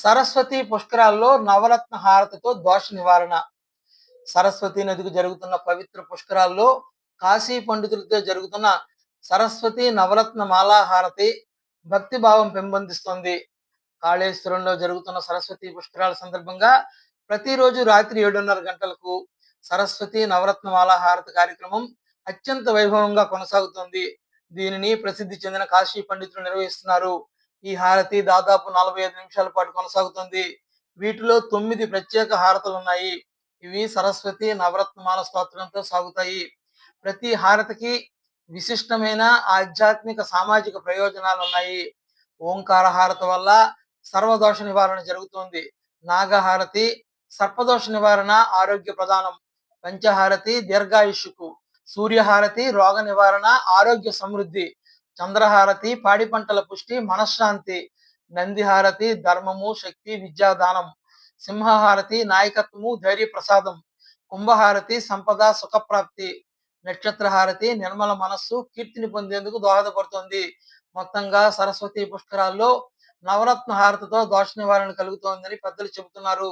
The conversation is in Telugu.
సరస్వతి పుష్కరాల్లో నవరత్న హారతితో దోష నివారణ. సరస్వతి నదికి జరుగుతున్న పవిత్ర పుష్కరాల్లో కాశీ పండితులతో జరుగుతున్న సరస్వతి నవరత్న మాలాహారతి భక్తి భావం పెంపొందిస్తుంది. కాళేశ్వరంలో జరుగుతున్న సరస్వతి పుష్కరాల సందర్భంగా ప్రతిరోజు రాత్రి ఏడున్నర గంటలకు సరస్వతి నవరత్న మాలాహారతి కార్యక్రమం అత్యంత వైభవంగా కొనసాగుతుంది. దీనిని ప్రసిద్ధి చెందిన కాశీ పండితులు నిర్వహిస్తున్నారు. ఈ హారతి దాదాపు నలభై ఐదు నిమిషాల పాటు కొనసాగుతుంది. వీటిలో తొమ్మిది ప్రత్యేక హారతులు ఉన్నాయి. ఇవి సరస్వతి నవరత్నమాల స్తోత్రంతో సాగుతాయి. ప్రతి హారతికి విశిష్టమైన ఆధ్యాత్మిక సామాజిక ప్రయోజనాలు ఉన్నాయి. ఓంకార హారతి వల్ల సర్వదోష నివారణ జరుగుతుంది. నాగహారతి సర్పదోష నివారణ ఆరోగ్య ప్రదానం పంచహారతి దీర్ఘాయుష్కు. సూర్యహారతి రోగ నివారణ ఆరోగ్య సమృద్ధి. చంద్రహారతి పాడి పంటల పుష్టి మనశ్శాంతి నందిహారతి ధర్మము శక్తి విద్యాదానం సింహహారతి నాయకత్వము ధైర్య ప్రసాదం కుంభహారతి సంపద సుఖప్రాప్తి నక్షత్రహారతి నిర్మల మనస్సు కీర్తిని పొందేందుకు దోహదపడుతుంది. మొత్తంగా సరస్వతి పుష్కరాల్లో నవరత్న హారతితో దోష నివారణ కలుగుతోందని పెద్దలు చెబుతున్నారు.